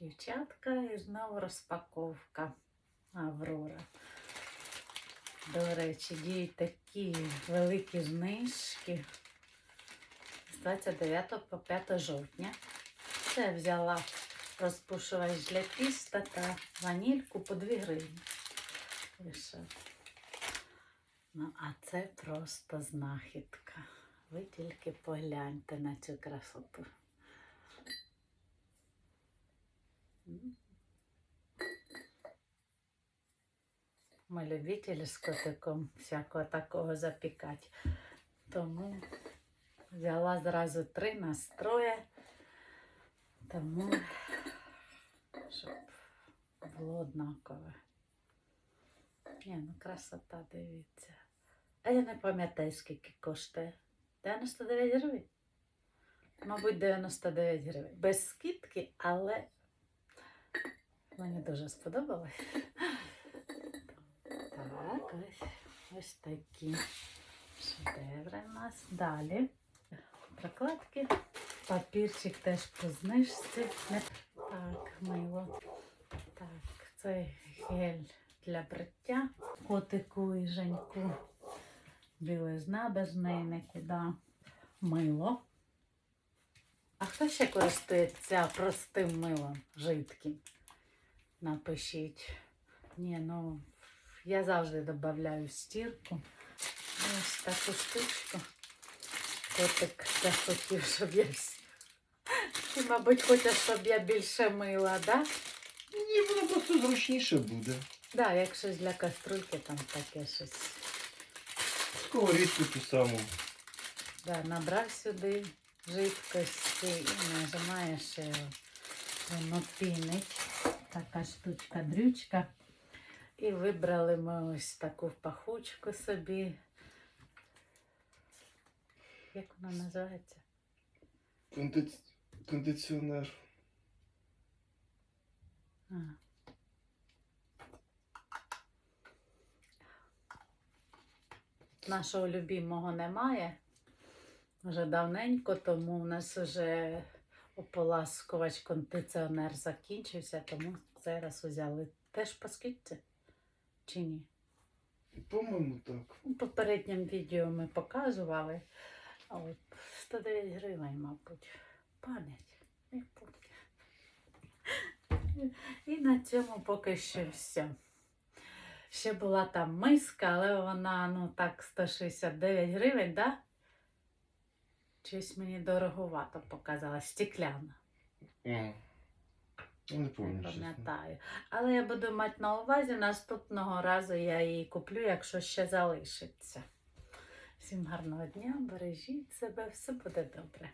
Дівчатка і знову розпаковка Аврора. До речі, діють такі великі знижки з 29 по 5 жовтня. Це взяла розпушувач для тіста та ванільку по 2 гривні. Лише. Ну, а це просто знахідка. Ви тільки погляньте на цю красоту. Ми любителі з котиком всякого такого запікати. Тому взяла зразу три настроє. Тому щоб було однакове. Ні, ну красота, дивіться. А я не пам'ятаю, скільки коштує. 99 гривень. Мабуть, 99 гривень. Без скидки, але мені дуже сподобалось. Так, ось, ось такі шедеври у нас. Далі. Прокладки. Папірчик теж по знижці. Так, мило. Так, це гель для бриття. Котику і Женьку. Білизна без неї нікуди. Мило. А хто ще користується простим милом жидким? Напишіть. Ні, ну я завжди додаю в стірку. Ось таку штучку. Котик захотів, щоб я всі. Ти, мабуть, хочеш, щоб я більше мила, да? Ні, воно просто зручніше буде. Да, як щось для каструльки, там таке щось. Сковорідку ту саму. Да, набрав сюди жидкості і нажимаєш і воно пінить. Така штучка дрючка. І вибрали ми ось таку пахучку собі. Як вона називається? Конди... Кондиціонер. А. Нашого любимого немає. Вже давненько, тому в нас вже ополаскувач кондиціонер закінчився, тому зараз взяли. Теж по скидці? Чи ні? По-моєму, так. У попередньому відео ми показували. А от 109 гривень, мабуть. Пам'ять. І на цьому поки що все. Ще була там миска, але вона, ну так, 169 гривень, да? Щось мені дороговато показала, стекляна. Mm. Не пам'ятаю. Але я буду мати на увазі, наступного разу я її куплю, якщо ще залишиться. Всім гарного дня, бережіть себе, все буде добре.